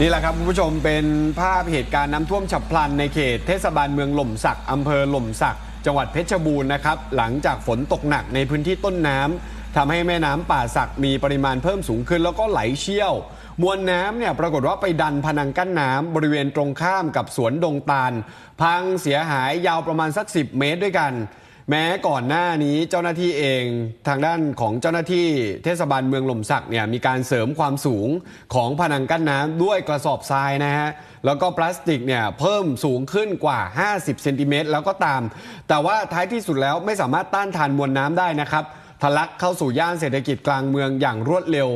นี่แหละครับคุณผู้ชมเป็นภาพเหตุการณ์น้ำท่วมฉับพลันในเขตเทศบาลเมืองหล่มสักอำเภอหล่มสัก จังหวัดเพชรบูรณ์นะครับ หลังจากฝนตกหนักในพื้นที่ต้นน้ำทำให้แม่น้ำป่าสักมีปริมาณเพิ่มสูงขึ้นแล้วก็ไหลเชี่ยว มวลน้ำเนี่ยปรากฏว่าไปดันพนังกั้นน้ำบริเวณตรงข้ามกับสวนดงตาล พังเสียหายยาวประมาณสัก 10 เมตรด้วยกัน แม้ก่อนหน้านี้เจ้าหน้าที่เองทางด้านของเจ้าหน้าที่เทศบาลเมืองหล่มสักเนี่ยมีการเสริมความสูงของผนังกั้นน้ำด้วยกระสอบทรายนะฮะแล้วก็พลาสติกเนี่ยเพิ่มสูงขึ้นกว่า 50เซนติเมตรแล้วก็ตาม แต่ว่าท้ายที่สุดแล้วไม่สามารถต้านทานมวลน้ำได้นะครับทะลักเข้าสู่ย่านเศรษฐกิจกลางเมืองอย่างรวดเร็ว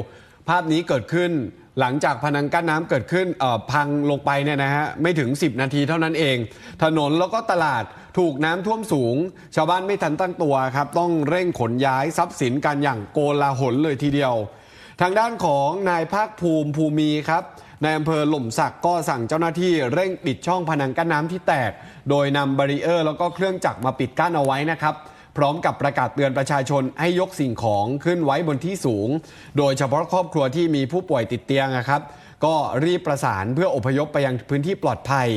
ภาพนี้เกิดขึ้น หลังจากพนังกั้นน้ำเกิดขึ้นพังลงไปเนี่ยนะฮะไม่ถึง 10 นาทีเท่านั้นเอง ถนนแล้วก็ตลาดถูกน้ำท่วมสูง ชาวบ้านไม่ทันตั้งตัวครับ ต้องเร่งขนย้ายทรัพย์สินกันอย่างโกลาหลเลยทีเดียว ทางด้านของนายภาคภูมิภูมีครับในอำเภอหล่มสักก็สั่งเจ้าหน้าที่เร่งปิดช่องพนังกั้นน้ำที่แตก โดยนำบารีเออร์ แล้วก็เครื่องจักรมาปิดกั้นเอาไว้นะครับ พร้อมกับประกาศเตือนประชาชนให้ยกสิ่งของขึ้นไว้บนที่สูง โดยเฉพาะครอบครัวที่มีผู้ป่วยติดเตียงนะครับ ก็รีบประสานเพื่ออพยพไปยังพื้นที่ปลอดภัย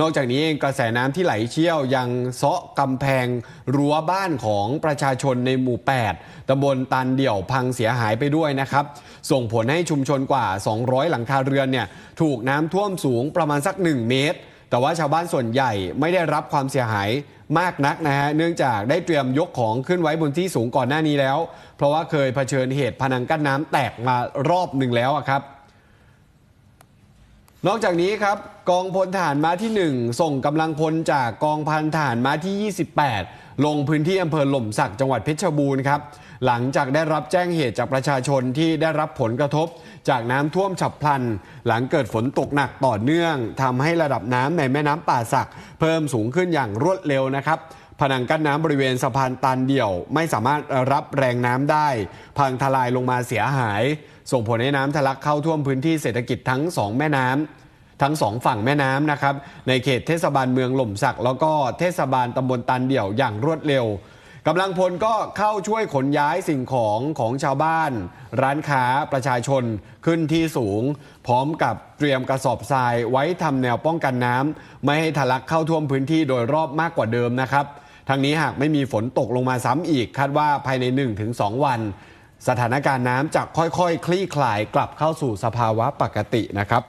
นอกจากนี้เองกระแสน้ำที่ไหลเชี่ยวยังเซาะกำแพง รั้วบ้านของประชาชนในหมู่ 8ตำบลตันเดี่ยวพังเสียหายไปด้วยนะครับ ส่งผลให้ชุมชนกว่า 200 หลังคาเรือนเนี่ยถูกน้ำท่วมสูงประมาณสัก 1 เมตร แต่ว่าชาวบ้านส่วนใหญ่ไม่ได้รับความเสียหาย มากนักนะฮะเนื่องจากได้เตรียมยกของขึ้นไว้บนที่สูงก่อนหน้านี้แล้ว เพราะว่าเคยเผชิญเหตุพนังกั้นน้ำแตกมารอบหนึ่งแล้วครับ นอกจากนี้ครับกองพลทหารม้าที่ 1 ส่งกำลังพลจากกองพันทหารม้าที่ 28 ลงพื้นที่อำเภอหล่มสักจังหวัดเพชรบูรณ์ครับหลังจากได้รับแจ้งเหตุจากประชาชนที่ได้รับผลกระทบ จากน้ำท่วมฉับพลัน หลังเกิดฝนตกหนักต่อเนื่องทำให้ระดับน้ำในแม่น้ำป่าสัก เพิ่มสูงขึ้นอย่างรวดเร็วนะครับ ผนังกั้นน้ำบริเวณสะพานตันเดี่ยว ไม่สามารถรับแรงน้ำได้ พังทลายลงมาเสียหาย ส่งผลให้น้ำทะลักเข้าท่วมพื้นที่เศรษฐกิจทั้งสองแม่น้ำทั้งสองฝั่งแม่น้ำนะครับ ในเขตเทศบาลเมืองหล่มสัก แล้วก็เทศบาลตำบลตันเดี่ยวอย่างรวดเร็วกำลังพลก็เข้าช่วยขนย้ายสิ่งของของชาวบ้าน ร้านค้าประชาชนขึ้นที่สูง พร้อมกับเตรียมกระสอบทรายไว้ทำแนวป้องกันน้ำไม่ให้ทะลักเข้าท่วมพื้นที่โดยรอบมากกว่าเดิมนะครับ ทางนี้หากไม่มีฝนตกลงมาซ้ำอีก คาดว่าภายใน 1-2 วัน สถานการณ์น้ำจะค่อยๆ คลี่คลายกลับเข้าสู่สภาวะปกตินะครับ